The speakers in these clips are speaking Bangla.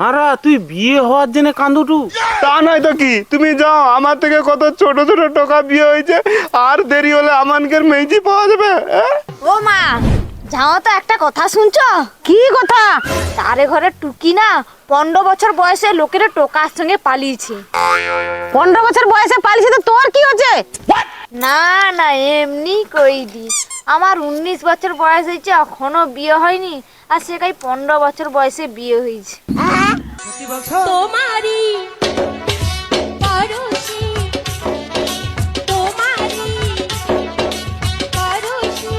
হারা তুই বিয়ে হওয়ার জন্য কান্দুটু। তা নয় তো কি? তুমি যাও আমার থেকে কত ছোট ছোট টাকা বিয়ে হয়েছে আর দেরি হলে আমানকের মেজি পাওয়া যাবে হ্যাঁ? ও মা যাও তো একটা কথা শুনছো? কি কথা? তারে ঘরে টুকি না পনেরো বছর বয়সে লোকের টোকার সঙ্গে পালিয়েছে। পনেরো বছর বয়সে পালিয়েছে তো তোর কি হচ্ছে? না না এমনি কই দি। আমার উনিশ বছর বয়স হয়েছে এখনও বিয়ে হয়নি। আর সে কাই পনেরো বছর বয়সে বিয়ে হয়েছে। তোমারি পরশি তোমারি পরশি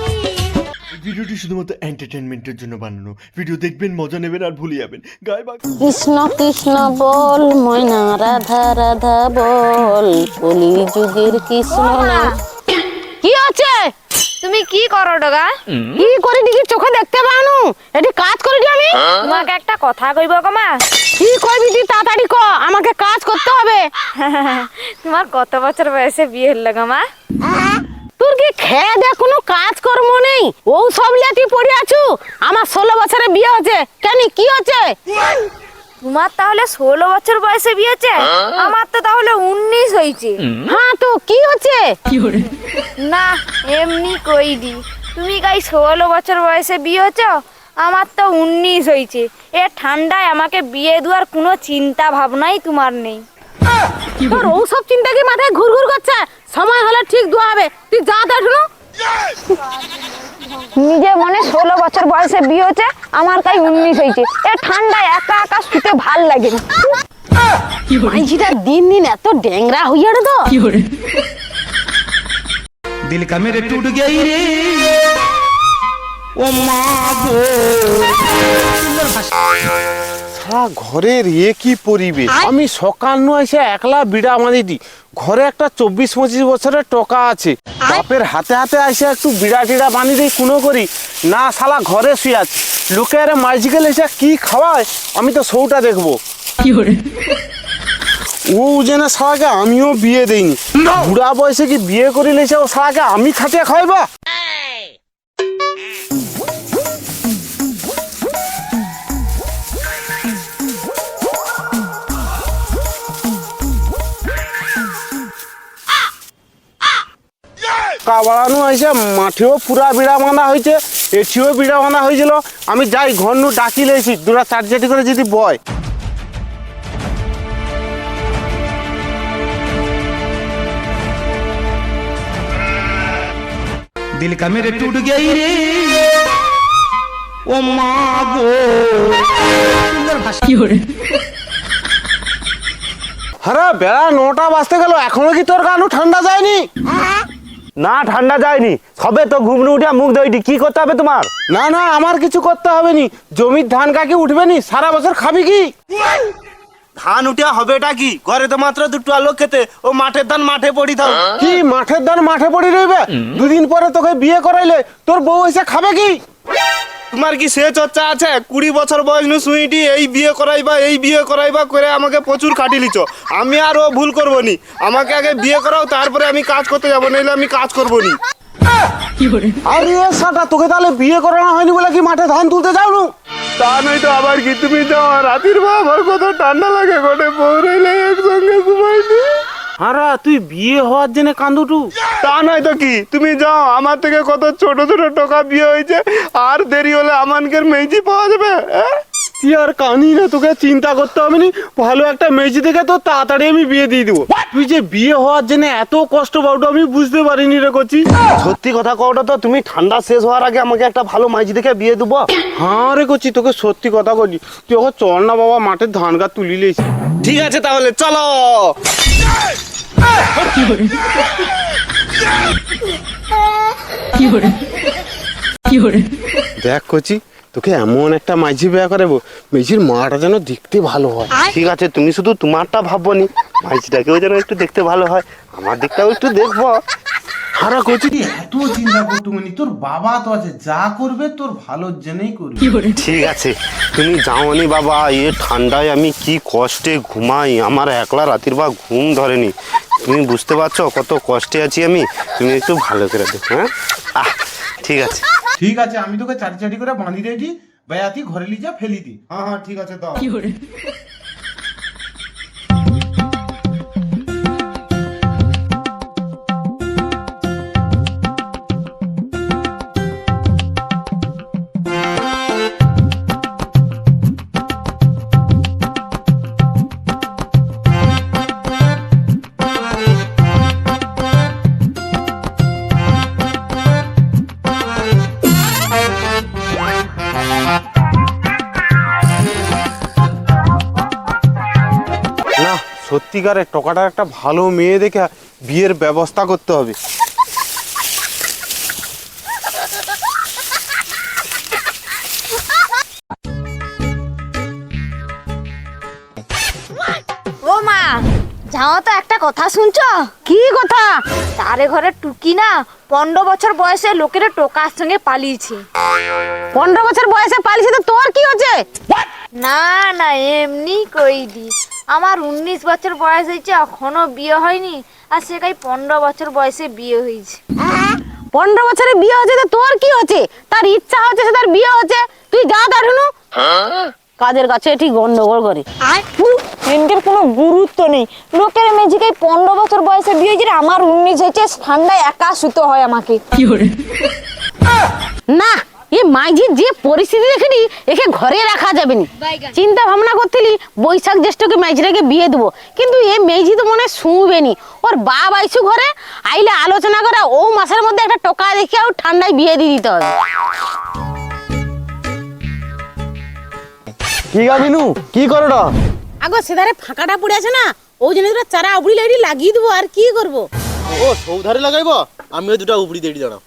ভিডিওটি শুধুমাত্র এন্টারটেনমেন্টের জন্য বানানো। ভিডিও দেখবেন মজা নেবেন আর ভুলে যাবেন। গায়ে কৃষ্ণ কৃষ্ণ বল ময়না রাধা রাধা বল কলি যুগের কৃষ্ণ কি হচ্ছে তুমি কি করো ডগা? কি করি দেখি? চোখে দেখতে পানো এটি কাজ করি দি আমি। তোমাকে একটা কথা কইব কমা কি করবি তুই তাড়াতাড়ি ক আমাকে কাজ করতে হবে। তোমার কত বছর বয়সে বিয়ে হলো গমা? তোর কি খেয়ে দেখ কোনো কাজ কর্ম নেই? ও সব লিয়ে তুই পড়ে আছু? আমার ষোলো বছরে বিয়ে হচ্ছে কেন কি হচ্ছে তোমার তাহলে ষোলো বছর বয়সে বিয়ে হচ্ছে? আমার তো তাহলে উনিশ হয়েছে। হ্যাঁ তো কি হচ্ছে? না এমনি কই দি তুমি গাই ষোলো বছর বয়সে বিয়ে হচ্ছ? আমার তো উনিশ হয়েছে। এ ঠান্ডায় আমাকে বিয়ে দেওয়ার কোনো চিন্তা ভাবনাই তোমার নেই। তোর ওসব চিন্তা কি মাথায় ঘুর ঘুর করছে? সময় হলে ঠিক দোয়া হবে। তুই যা দেখ নিজে মনে ষোলো বছর বয়সে বিয়ে হয়েছে, আমার তাই উনিশ হয়েছে। এ ঠান্ডায় একা একা শুতে ভালো লাগে না। দিন দিন এত ডেংরা হইয়া রে তো। দিল কা টুট গেই রে। ও মা গো। সারা ঘরের এ কি পরিবেশ? আমি সকাল নয় এসে একলা বিড়া মারি দি। ঘরে একটা চব্বিশ পঁচিশ বছরের টকা আছে। বাপের হাতে হাতে এসে একটু বিড়া টিড়া বানিয়ে দিই কুনো করি। না শালা ঘরে শুয়ে আছে। লোকে আরে মাইজিকেল এসে কি খাওয়ায়? আমি তো সৌটা দেখব। ও যেন শালাকে আমিও বিয়ে দেইনি। বুড়া বয়সে কি বিয়ে করে লেছে ও শালাকে আমি খাটিয়ে খাওয়াইবা? কাবাড়ানো হয়েছে মাঠেও পুরা বিড়া বাঁধা হয়েছে এটিও বিড়া বাঁধা হয়েছিল। আমি যাই ঘর নু ডাকি লেছি দুটা চারজাটি করে যদি বয়। দিল কামে রে টুট গেই রে। ও মা গো। সুন্দর ভাষা। কি হরে আরে বেলা নটা বাজতে গেল এখনও কি তোর গানু ঠান্ডা যায়নি? হ্যাঁ? না ঠান্ডা যায়নি। সবে তো ঘুমনে উঠে মুখ ধুইটি। কি করতে হবে তোমার? না না আমার কিছু করতে হবে নি জমির ধান কাকে উঠবে নি? সারা বছর খাবি কি? ধান উঠে হবেটা কি? ঘরে তো মাত্র দুটো আলো খেতে। ও মাঠের ধান মাঠে পড়ি থাও কি মাঠের ধান মাঠে পড়ি রইবে? দুদিন পরে তোকে বিয়ে করাইলে তোর বউ এসে খাবে কি? তোমার কি সে চর্চা আছে? কুড়ি বছর বয়স নু সুইটি এই বিয়ে করাইবা এই বিয়ে করাইবা করে আমাকে প্রচুর খাটি লিছ। আমি আর ও ভুল করব নি আমাকে আগে বিয়ে করাও তারপরে আমি কাজ করতে যাব নইলে আমি কাজ করব নি আরে সাটা তোকে তাহলে বিয়ে করানো হয়নি বলে কি মাঠে ধান তুলতে যাও নু তা নয় তো আবার কি তুমি যাও রাতির বা আমার কত ঠান্ডা লাগে গোটে বউ রইলে ঘুমাইনি হারা তুই বিয়ে হওয়ার জন্য কান্দুটু। তা নয় তো কি? তুমি যাও আমার থেকে কত ছোট ছোট টাকা বিয়ে হয়েছে আর দেরি হলে আমানকের মেজি পাওয়া যাবে হ্যাঁ? তুই আর কানি না তোকে চিন্তা করতে হবে নি। ভালো একটা মেজি দেখে তো তাড়াতাড়ি আমি বিয়ে দিয়ে দিব। তুই যে বিয়ে হওয়ার জন্য এত কষ্ট পাওটা আমি বুঝতে পারিনি রে কচি। সত্যি কথা কওটা তো তুমি ঠান্ডা শেষ হওয়ার আগে আমাকে একটা ভালো মাইজি দেখে বিয়ে দেবো। হ্যাঁ রে করছি তোকে সত্যি কথা করি তুই ওকে চল না বাবা মাঠের ধান গাছ তুলি লিস ঠিক আছে তাহলে চলো। দেখ কচি তোকে এমন একটা মাঝি বিয়ে করাবো মেঝির মাটা যেন দেখতে ভালো হয়। ঠিক আছে তুমি শুধু তোমারটা ভাববো নি মাইজিটাকেও যেন একটু দেখতে ভালো হয় আমার দিকটাও একটু দেখব। হারা কচি এত চিন্তা করটুকুনি তোর বাবা তো আছে যা করবে তোর ভালোর জন্যই করবে। ঠিক আছে তুমি যাওনি বাবা এ ঠান্ডায় আমি কি কষ্টে ঘুমাই আমার একলা রাতির বা ঘুম ধরেনি। তুমি বুঝতে পারছ কত কষ্টে আছি আমি? তুমি একটু ভালো করে দেখো হ্যাঁ? আহ ঠিক আছে। ঠিক আছে আমি তোকে চারি চারি করে বাঁধি রেখি তুই ঘরে নিয়ে লিজা ফেলি দি। হ্যাঁ হ্যাঁ ঠিক আছে দাও। সত্যিকারের টকাটার একটা ভালো মেয়ে দেখে বিয়ের ব্যবস্থা করতে হবে। ও মা যাও তো একটা কথা শুনছো? কি কথা? তারে ঘরে টুকি না পনেরো বছর বয়সে লোকের টোকার সঙ্গে পালিয়েছে। পনেরো বছর বয়সে পালিয়েছে তো তোর কি হচ্ছে? না না এমনি কই দি। আমার উনিশ বছর বয়স হয়েছে এখনও বিয়ে হয়নি আর সে কাই পনেরো বছর বয়সে বিয়ে হয়েছে। পনেরো বছরে বিয়ে হচ্ছে তো তোর কি হচ্ছে তার ইচ্ছা হচ্ছে সে তার বিয়ে হচ্ছে তুই যা দাঁড়ানো কাজের কাছে ঠিক গন্ডগোল করে। মেয়েদের কোনো গুরুত্ব নেই। লোকের মেজিকে পনেরো বছর বয়সে বিয়ে হয়েছে রে, আমার উনিশ হয়েছে ঠান্ডায় একা শুতে হয় আমাকে। না এ মাইঝির যে পরিস্থিতি দেখেনি একে ঘরে রাখা যাবে না চিন্তা ভাবনা করছিলি বৈশাখ জ্যৈষ্ঠকে মাইঝিটাকে বিয়ে দেবো। কিন্তু এ মেঝি তো মনে হয় শুঁবে নি ওর বাপ আইসু ঘরে আইলে আলোচনা করে ও মাসের মধ্যে একটা টোকা দেখে আর ঠান্ডায় বিয়ে দিয়ে দিতে হবে। কি গাবিনু কি করো আগো সেধারে ফাঁকাটা পড়ে আছে না? ওই জন্য চারা আবড়ি লাগিয়ে দেবো আর কি করব? ও সৌধারে লাগাইব? আমিও দুটা উপড়ি দেড়ি দাঁড়াও।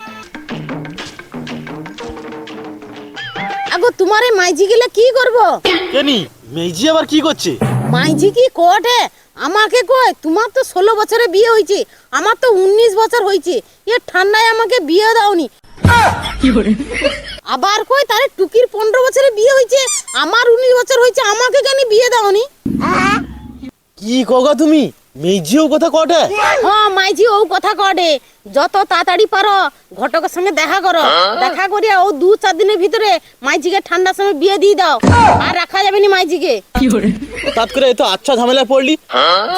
আগো তোমার এই মাইঝি গেলে কি করব? কেনি মেজি আবার কি করছে? মাইঝি কি কোটে? আমাকে কয় তোমার তো ষোলো বছরে বিয়ে হয়েছে আমার তো উনিশ বছর হয়েছে এ ঠান্ডায় আমাকে বিয়ে দাওনি। আবার কই তারে টুকির পনেরো বছরে বিয়ে হয়েছে আমার উনিশ বছর হয়েছে আমাকে কেন বিয়ে দাওনি? কি কগা তুমি? মেজিও কথা কটে? হ্যাঁ মাইঝি ও কথা কটে। যত তাড়াতাড়ি পারো ঘটকের সঙ্গে দেখা করো। দেখা করিয়া ও দু চার দিনের ভিতরে মাইঝিকে ঠান্ডার সময় বিয়ে দিয়ে দাও। আর রাখা যাবে না মাইঝিকে। তাত করে? এত আচ্ছা ঝামেলায় পড়লি।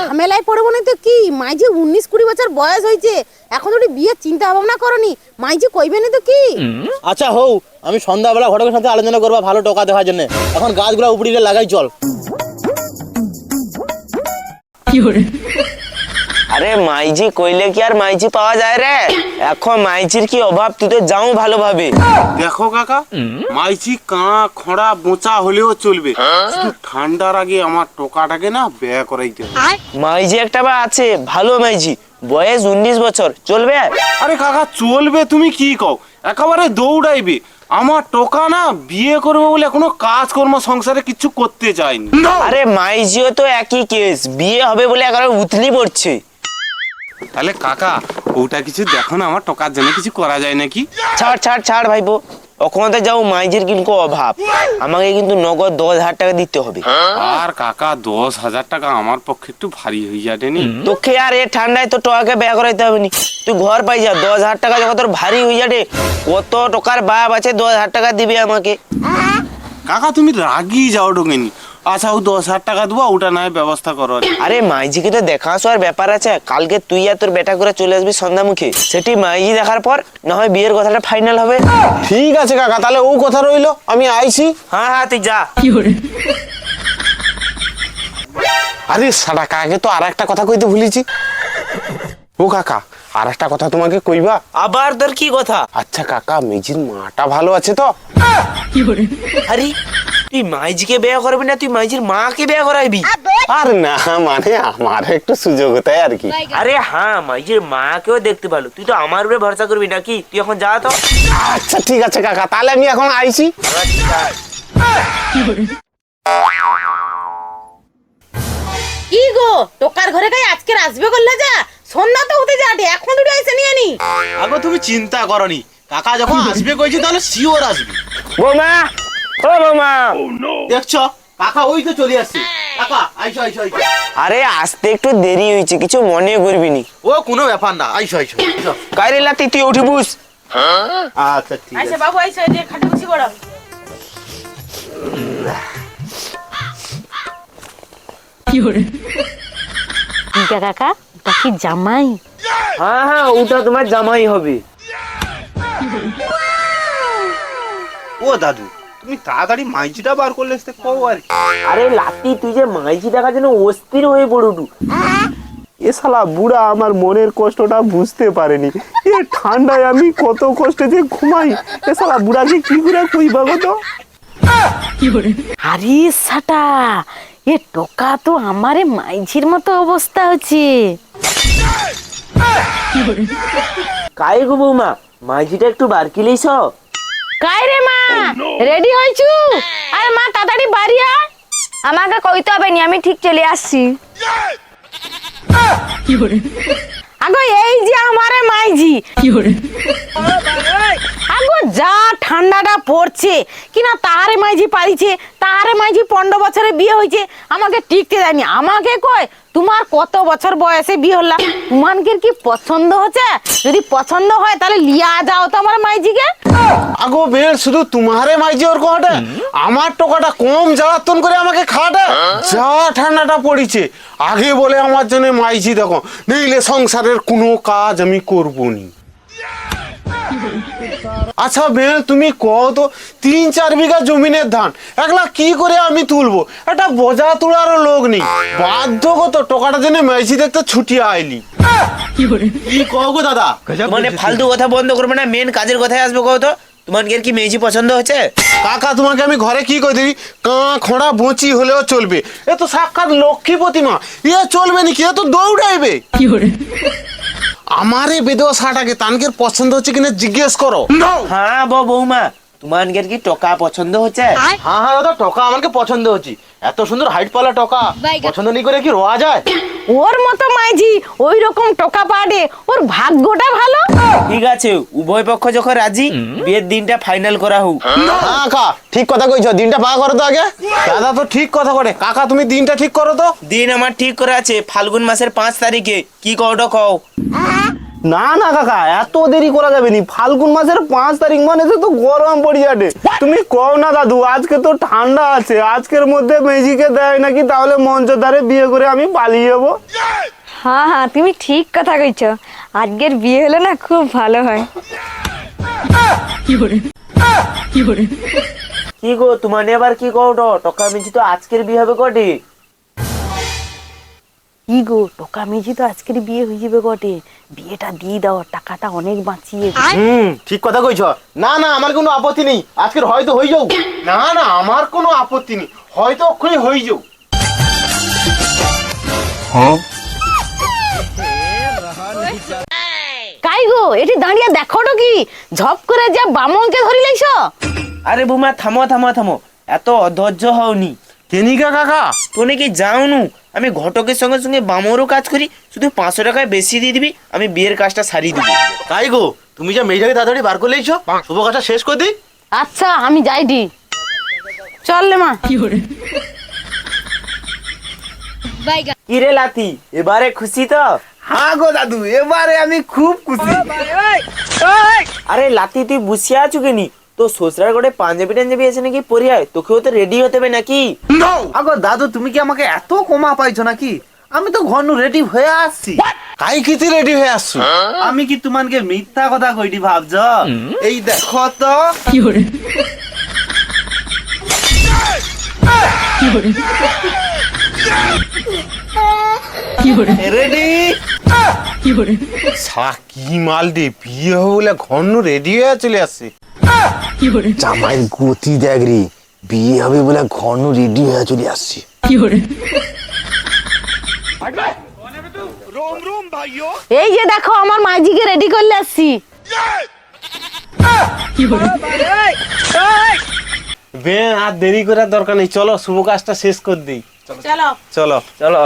ঝামেলায় পড়ব না তো কি? মাইজি উনিশ কুড়ি বছর বয়স হয়েছে। এখন ওটি বিয়ে চিন্তা ভাবনা করনি মাইজি কইবে না তো কি? আচ্ছা হও আমি সন্ধ্যাবেলা ঘটকের সাথে আলোচনা করবা ভালো টাকা দেওয়ার জন্য। এখন গাছগুলা উপড়িলে লাগাই চল। আরে মাইজি কইলে কি আর মাইজি পাওয়া যায় রে? এখন মাইজির কি অভাব তুই তো যাও ভালোভাবে। দেখো কাকা মাইচি কাঁড়া খড়া বোঁচা হলেও চলবে। শুধু ঠান্ডার আগে আমার টোকাটাকে না ব্যয় করাইতে হবে। মাইজি একটা বা আছে ভালো মাইজি। বয়স উনিশ বছর চলবে? আরে কাকা চলবে তুমি কি কও? একেবারে দৌড়াইবে। আমার টোকা না বিয়ে করব বলে কোনো কাজকর্ম সংসারে কিছু করতে চাইনি আরে মাইজিও তো একই কেস বিয়ে হবে বলে একেবারে উতলি পড়ছে। তাহলে কাকা ওটা কিছু দেখো না আমার টোকার জন্য কিছু করা যায় নাকি? ছাড় ছাড় ছাড় ভাইবো ওখানে যাও মাইজের কিন্তু অভাব। আমাকে কিন্তু নগদ দশ হাজার টাকা দিতে হবে। আর কাকা দশ হাজার টাকা আমার পক্ষে একটু ভারী হয়ে যায়নি তোকে আর এ ঠান্ডায় তো টাকাকে ব্যয় করাইতে হবে নি। তুই ঘর পাই যা দশ হাজার টাকা যখন তোর ভারী হয়ে যাবে কত টাকার বাপ আছে দশ হাজার টাকা দিবে আমাকে। কাকা তুমি রাগি যাও ঢোকেনি আচ্ছা ও দশ হাজার টাকা দেবো ওটা নয় ব্যবস্থা করো। আরে মাইজিকে তো দেখা আসার ব্যাপার আছে। কালকে তুই আর তোর বেটা করে চলে আসবি সন্ধ্যা মুখে সেটি মাইজি দেখার পর না হয় বিয়ের কথাটা ফাইনাল হবে। ঠিক আছে কাকা তাহলে ও কথা রইল আমি আইছি। হ্যাঁ হ্যাঁ তুই যা। আরে সাদা কাকে তো আর একটা কথা কইতে ভুলেছি। ও কাকা আর একটা কথা তোমাকে কইবা? আবার তোর কি কথা? আচ্ছা কাকা মেজির মাটা ভালো আছে তো? কি আরে তুই মাইজিকে বিয়ে করবি না তুই মাইজির মাকে বিয়ে করাইবি আর না মানে আমার একটু সুযোগ হতে আর কি। আরে হ্যাঁ মাইজির মাকেও দেখতে ভালো তুই তো আমার উপরে ভরসা করবি নাকি? তুই এখন যা তো। আচ্ছা ঠিক আছে কাকা তাহলে আমি এখন আইছি। কি গো টোকার ঘরে গাই আজকে আসবে করলে যা? সন্ধ্যা তো হতে যাটে এখন দুটো এসে নিয়ে নি। আগো তুমি চিন্তা করনি। কাকা যখন আসবে কইছি তাহলে শিওর আসবে। বৌমা ও বৌমা দেখছ? কাকা ওই তো চলে আসছে। কাকা আইসো আইসো আইসো। আরে আসতে একটু দেরি হয়েছে কিছু মনে করবি নি। ও কোনো ব্যাপার না আইসো আইসো আইসো। কাইরে লাতি তুই উঠি বুঝ। আচ্ছা ঠিক আছে। আচ্ছা বাবু আইসো যে খাটে বসি বড় টিকা কাকা ওটা কি জামাই? হ্যাঁ হ্যাঁ ওটা তোমার জামাই হবে। ও দাদু তুমি তাড়াতাড়ি মাইজিটা বার করলে আসতে কও আর কি। আরে লাতি তুই যে মাইজি দেখার জন্য অস্থির হয়ে পড়ুটু। এ শালা বুড়া আমার মনের কষ্টটা বুঝতে পারেনি। এ ঠান্ডায় আমি কত কষ্টে যে ঘুমাই। এ শালা বুড়াকে কি করে কইবা গো তো? আরে সাটা এ টোকা তো আমারে মাইঝির মতো অবস্থা হচ্ছে। কাই গো বৌমা মাইজিটা একটু বার কিলেইছ কাই রে মা? রেডি হয়েছু আরে মা, তাড়াতাড়ি বাড়ি আয়। আমাকে কইতে হবে নি, আমি ঠিক চলে আসছি। আগো, এই যে আমারে মাইজি। আগো, যা ঠান্ডাটা পড়ছে কিনা তারে মাইজি পারিছে তারে মাইজি পনেরো বছরে বিয়ে হয়েছে আমাকে টিকতে দেয়নি। আমাকে কয় তোমার কত বছর বয়সে বিয়ে হলা? তোমানকে কি পছন্দ হচ্ছে? যদি পছন্দ হয়, তাহলে লিয়া যাও তো আমার মাইজিকে। আগো বের শুধু তোমারে মাইজি ওর কটা আমার টোকাটা কম জ্বালাতন করে আমাকে খাটা যা ঠান্ডাটা পড়িছে। আগে বলে আমার জন্য মাইজি দেখো, নইলে সংসারের কোনো কাজ আমি করব নি। আচ্ছা বেল তুমি কও তো তিন চার বিঘা জমিনের ধান একলা কি করে আমি তুলবো? একটা বোঝা তোলারও লোক নেই। বাধ্যগত টোকাটা জন্য মেজি দেখতে ছুটিয়ে আইলি। কি কও গো দাদা? মানে ফালতু কথা বন্ধ করবে না মেন কাজের কথায় আসবে কও তো। তোমার কি মেজি পছন্দ হচ্ছে? কাকা তোমাকে আমি ঘরে কি করে দিবি? কাঁ খোঁড়া বঁচি হলেও চলবে। এ তো সাক্ষাৎ লক্ষ্মী প্রতিমা। এ চলবে নাকি? এ তো দৌড়াইবে। আমারে বেদোয়া সাটাকে তানকের পছন্দ হচ্ছে কিনা জিজ্ঞেস করো। হ্যাঁ বৌ বৌমা তোমার কি টকা পছন্দ হচ্ছে? হ্যাঁ হ্যাঁ দাদা টকা আমাকে পছন্দ হচ্ছে। এত সুন্দর হাইট পালা টকা। পছন্দ নেই করে কি রোয়া যায়? ওর মতো মাইজি ওই রকম টোকা পাড়ে ওর ভাগ্যটা ভালো। ঠিক আছে উভয় পক্ষ যখন রাজি বিয়ের দিনটা ফাইনাল করা হোক। হ্যাঁ কাকা ঠিক কথা কইছো দিনটা পা করো তো আগে। দাদা তো ঠিক কথা করে কাকা তুমি দিনটা ঠিক করো তো। দিন আমার ঠিক করা আছে ফাল্গুন মাসের পাঁচ তারিখে। কি কওটা কও। না না কাকা এত দেরি করা যাবে নি। ফাল্গুন মাসের পাঁচ তারিখ মানে তো গরম পড়ে যাবে। তুমি কও না দাদু আজকে তো ঠান্ডা আছে আজকের মধ্যে মেজিকে দেয় নাকি তাহলে মঞ্চ ধারে বিয়ে করে আমি পালিয়ে যাব? হ্যাঁ হ্যাঁ তুমি ঠিক কথা কইছ। আজকের বিয়ে হলে না খুব ভালো হয়। কি গো তোমার এবার কি কওটো টকা মিছি তো আজকের বিয়ে হবে কটে? কি গো টোকা মেজি তো আজকের বিয়ে হয়ে যাবে গটে বিয়েটা দিয়ে দাও টাকাটা অনেক বাঁচিয়ে হুম ঠিক কথা কইছ। না না আমার কোনো আপত্তি নেই। আজকের হয়তো হয়ে যাও। না না আমার কোনো আপত্তি নেই। হয়তো অক্ষয় হয়ে যাও। কাই গো এটি দাঁড়িয়ে দেখো তো কি? ঝপ করে যা বামনকে ধরি লাইছ আরে বুমা থামো থামো থামো। এত অধৈর্য হওনি। কেনিকা কাকা? তোনে কি যাওনু? আমি ঘটকের সঙ্গে সঙ্গে বামরও কাজ করি শুধু পাঁচশো টাকায় বেশি দিয়ে দিবি আমি বিয়ের কাজটা সারিয়ে দিবি। তাই গো তুমি যা মেয়েটাকে তাড়াতাড়ি বার করে লেইছো শুভ কাজটা শেষ করে দিই আচ্ছা আমি যাই দি চল রে মা। কি রে লাতি এবারে খুশি তো? হ্যাঁ গো দাদু এবারে আমি খুব খুশি। আরে লাতি তুই বুঝিয়ে আছো কেনি? তো শ্বশুরার ঘরে পাঞ্জাবি টাঞ্জাবি আছে নাকি? পরিয়ায় তোকেও তো রেডি হতে হবে নাকি? আগো দাদু তুমি কি আমাকে এত কমা পাইছো নাকি? আমি তো ঘর রেডি হয়ে আসছি। কাই কিতি রেডি হয়ে আসছো? আমি কি তোমাকে মিথ্যা কথা কইটি ভাবছ? এই দেখো তো। রেডি সা কি মাল দে বিয়ে হবে বলে ঘন্ন রেডি হয়ে চলে আসছে? জামাইয়ের গতি দেখ রে বিয়ে হবে বলে ঘন রেডি হয়ে চলে আসছে। এই যে দেখো আমার মাইজিকে রেডি করলে আসছি। বে আর দেরি করার দরকার নেই। চলো শুভ কাজটা শেষ করে দিই। চলো। চলো চলো।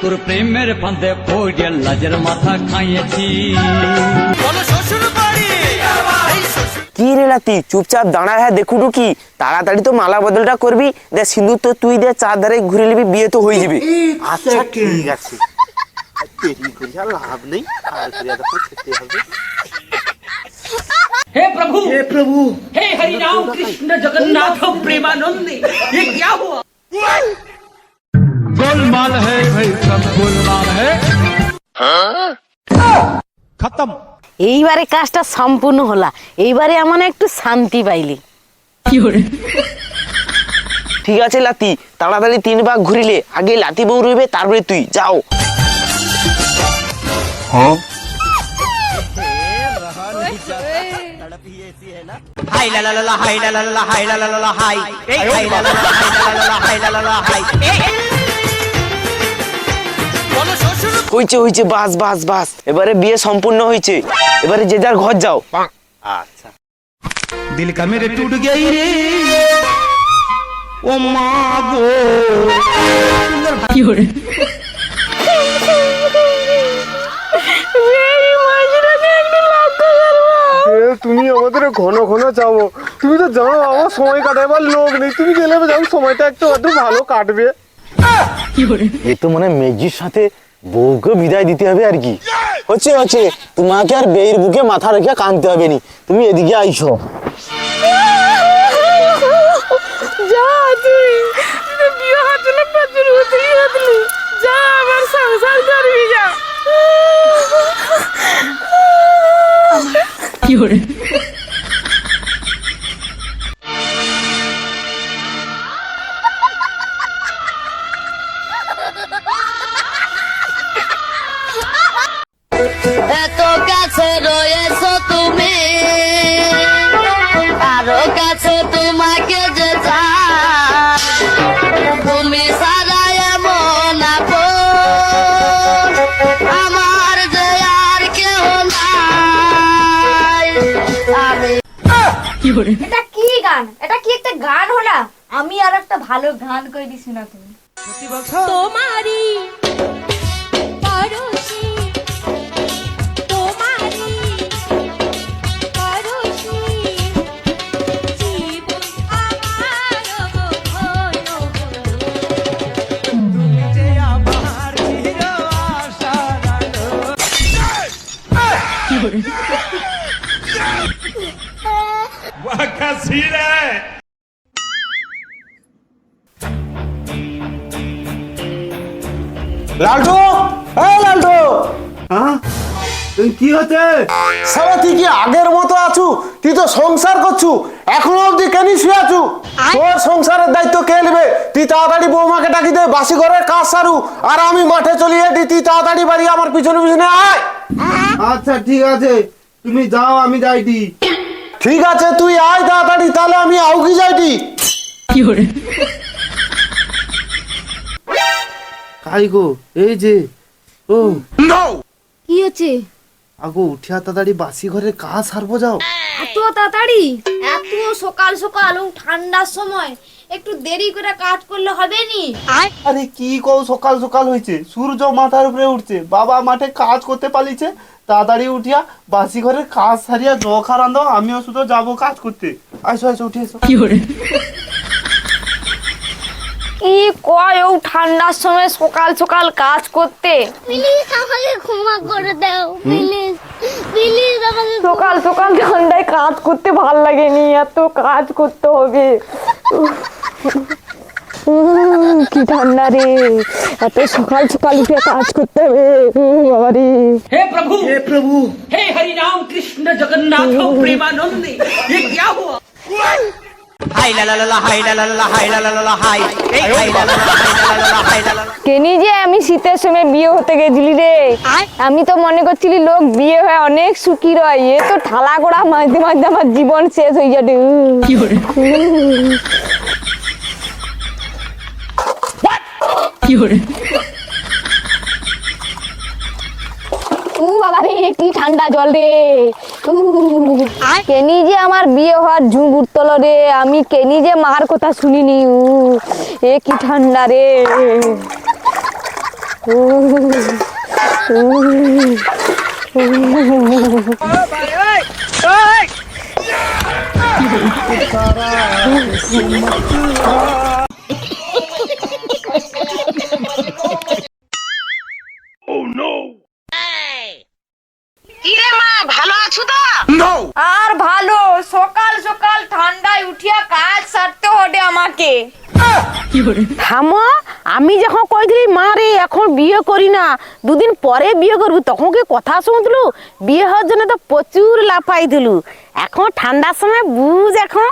তোর প্রেমের ফাঁদে পড়ে লাজের মাথা খাইয়েছি কি রে লাতি চুপচাপ দাঁড়ায় হ্যাঁ দেখুটু কি তাড়াতাড়ি তো মালা বদলটা করবি দে সিঁদুর তো তুই দে চার ধারে ঘুরে নিবি বিয়ে তো হয়ে যাবে আচ্ছা ঠিক আছে দেরি করে আর লাভ নেই আর করে এতক্ষণ খেতে হবে हे प्रभु हे प्रभु हे हरि राम कृष्ण जगन्नाथ प्रेमानंद ये क्या हुआ गोलमाल है भाई सब गोलमाल है खत्म এইবারে কাজটা সম্পূর্ণ হলা এইবারে আমার একটু শান্তি পাইলি ঠিক আছে লাতি তাড়াতাড়ি তিন ভাগ ঘুরিলে আগে লাতি বউ রইবে তারপরে তুই যাও হয়েছে হয়েছে বাস বাস বাস। এবারে বিয়ে সম্পূর্ণ হয়েছে এবারে যে যার ঘর যাও। আচ্ছা। দিল কা মেরে টুট গই রে। ও মা গো। এ, তুমি আমাদের ঘন ঘন যাব তুমি তো জানো আমার সময় কাটাবার লোক নেই। তুমি গেলে যাও সময়টা একটু একটু ভালো কাটবে। এ তো মানে মেজির সাথে বউকে বিদায় দিতে হবে আর কি। হচ্ছে হচ্ছে তোমাকে আর বেয়ের বুকে মাথা রেখে কানতে হবে নি। তুমি এদিকে আইছো। যা এটা কি গান? এটা কি একটা গান হলো? আমি আর একটা ভালো গান করে দিছি না তুমি তোমারি কি সারা তুই কি আগের মতো আছু? তুই তো সংসার করছু। এখনও অবধি কেন শুয়ে আছু? তোর সংসারের দায়িত্ব কে নেবে? তুই তাড়াতাড়ি বৌমাকে ডাকি দে বাসি ঘরের কাজ সারু। আর আমি মাঠে চলে যাই তুই তাড়াতাড়ি বাড়ি আমার পিছনে পিছনে আয়। আচ্ছা ঠিক আছে। তুমি যাও আমি যাইটি। ঠিক আছে তুই আয় তাড়াতাড়ি তাহলে আমি আউকি যাইটি। কাই গো এই যে ও। কি হচ্ছে? আগো উঠিয়া তাড়াতাড়ি বাসি ঘরের কাজ সারবো যাও। এত তাড়াতাড়ি? এত সকাল সকাল ও ঠান্ডার সময়। একটু দেরি করে কাজ করলে হবে নি? আরে কি কও সকাল সকাল হয়েছে সূর্য মাথার উপরে উঠছে। বাবা মাঠে কাজ করতে পালিছে। তাড়াতাড়ি উঠিয়া বাসি ঘরের কাজ সারিয়া জখা রান্ধো আমিও শুধু যাব কাজ করতে। আসো আসো উঠে এসো কি কয় ও ঠান্ডার সময় সকাল সকাল কাজ করতে প্লিজ আমাকে ক্ষমা করে দাও প্লিজ প্লিজ আমাকে সকাল সকাল ঠান্ডায় কাজ করতে ভাল লাগেনি এত কাজ করতে হবে উম, কি ঠান্ডা রে এত সকাল সকাল উঠে কাজ করতে হবে উম, বাবা রে हे प्रभु हे प्रभु हे हरि राम कृष्ण जगन्नाथ प्रेमानंद ये क्या हुआ কেনি যে আমি শীতের সময় বিয়ে হতে গেছিলি রে আমি তো মনে করছিলি লোক বিয়ে হয়ে অনেক সুখী রয় এ তো ঠালা করা মাঝে মাঝে আমার জীবন শেষ হয়ে যাবে ও বাবা রে কি ঠান্ডা জল রে কেনি যে আমার বিয়ে হওয়ার ঝুঁক উঠতল রে আমি কেনি যে মার কথা শুনিনি উ এ কি ঠান্ডা রে সকাল সকাল ঠান্ডায় উঠিয়া কাজ সারতে হবে আমাকে। থামো আমি যখন কইছিলি, মা রে, এখন বিয়ে করি না, দুদিন পরে বিয়ে করব, তখন কি কথা শুনতলু? বিয়ে হওয়ার জন্য তো প্রচুর লাফাই দিলু এখন ঠান্ডার সময় বুঝ এখন।